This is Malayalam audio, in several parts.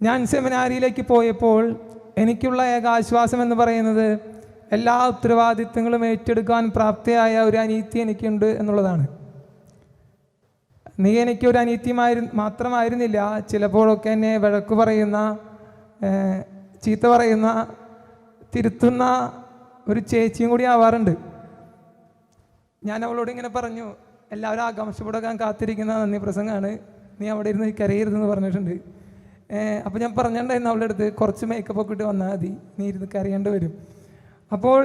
ഞാൻ സെമിനാരിയിലേക്ക് പോയപ്പോൾ എനിക്കുള്ള ഏക ആശ്വാസം എന്ന് പറയുന്നത് എല്ലാ ഉത്തരവാദിത്തങ്ങളും ഏറ്റെടുക്കാൻ പ്രാപ്തിയായ ഒരു അനീതി എനിക്കുണ്ട് എന്നുള്ളതാണ്. നീ എനിക്ക് ഒരു അനീത്യമായിരു മാത്രമായിരുന്നില്ല ചിലപ്പോഴൊക്കെ എന്നെ വഴക്ക് പറയുന്ന ചീത്ത പറയുന്ന തിരുത്തുന്ന ഒരു ചേച്ചിയും കൂടി ആവാറുണ്ട്. ഞാൻ അവളോട് ഇങ്ങനെ പറഞ്ഞു എല്ലാവരും ആകാംക്ഷപ്പെടാൻ കാത്തിരിക്കുന്ന നന്ദി പ്രസംഗമാണ് നീ അവിടെ ഇരുന്ന് കരയരുതെന്ന് പറഞ്ഞിട്ടുണ്ട്. അപ്പോൾ ഞാൻ പറഞ്ഞിട്ടുണ്ടായിരുന്നു അവളുടെ അടുത്ത് കുറച്ച് മേക്കപ്പ് ഒക്കെ ഇട്ട് വന്നാൽ മതി നീ ഇരുന്ന് കരയേണ്ടി വരും. അപ്പോൾ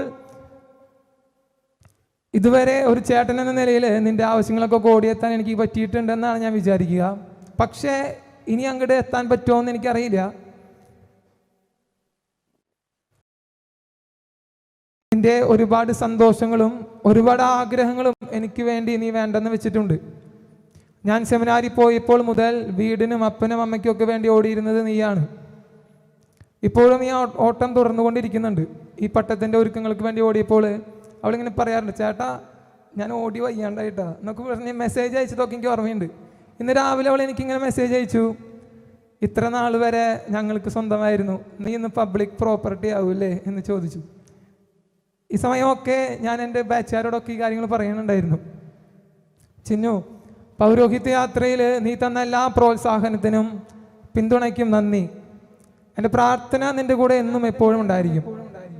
ഇതുവരെ ഒരു ചേട്ടൻ എന്ന നിലയിൽ നിന്റെ ആവശ്യങ്ങളൊക്കെ ഓടിയെത്താൻ എനിക്ക് പറ്റിയിട്ടുണ്ടെന്നാണ് ഞാൻ വിചാരിക്കുക. പക്ഷേ ഇനി അങ്ങോട്ട് എത്താൻ പറ്റുമോ എന്ന് എനിക്കറിയില്ല. നിന്റെ ഒരുപാട് സന്തോഷങ്ങളും ഒരുപാട് ആഗ്രഹങ്ങളും എനിക്ക് വേണ്ടി നീ വേണ്ടെന്ന് വെച്ചിട്ടുണ്ട്. ഞാൻ സെമിനാരിൽ പോയപ്പോൾ മുതൽ വീടിനും അപ്പനും അമ്മയ്ക്കും ഒക്കെ വേണ്ടി ഓടിയിരുന്നത് നീയാണ്. ഇപ്പോഴും നീ ഓട്ടം തുടർന്നുകൊണ്ടിരിക്കുന്നുണ്ട്. ഈ പട്ടത്തിന്റെ ഒരുക്കങ്ങൾക്ക് വേണ്ടി ഓടിയപ്പോൾ അവളിങ്ങനെ പറയാറുണ്ട് ചേട്ടാ ഞാൻ ഓടി വയ്യാണ്ടായിട്ടാ. എന്നൊക്കെ പറഞ്ഞ് മെസ്സേജ് അയച്ചതൊക്കെ എനിക്ക് ഓർമ്മയുണ്ട്. ഇന്ന് രാവിലെ അവൾ എനിക്കിങ്ങനെ മെസ്സേജ് അയച്ചു. ഇത്ര നാൾ വരെ ഞങ്ങൾക്ക് സ്വന്തമായിരുന്നു. നീ ഇന്ന് പബ്ലിക് പ്രോപ്പർട്ടി ആവൂലേ എന്ന് ചോദിച്ചു. ഈ സമയമൊക്കെ ഞാൻ എന്റെ ബാച്ചുകാരോടൊക്കെ ഈ കാര്യങ്ങൾ പറയുന്നുണ്ടായിരുന്നു ചിന്നു പൗരോഹിത്യ യാത്രയിൽ നീ തന്ന എല്ലാ പ്രോത്സാഹനത്തിനും പിന്തുണയ്ക്കും നന്ദി. എന്റെ പ്രാർത്ഥന നിന്റെ കൂടെ എന്നും എപ്പോഴും ഉണ്ടായിരിക്കും.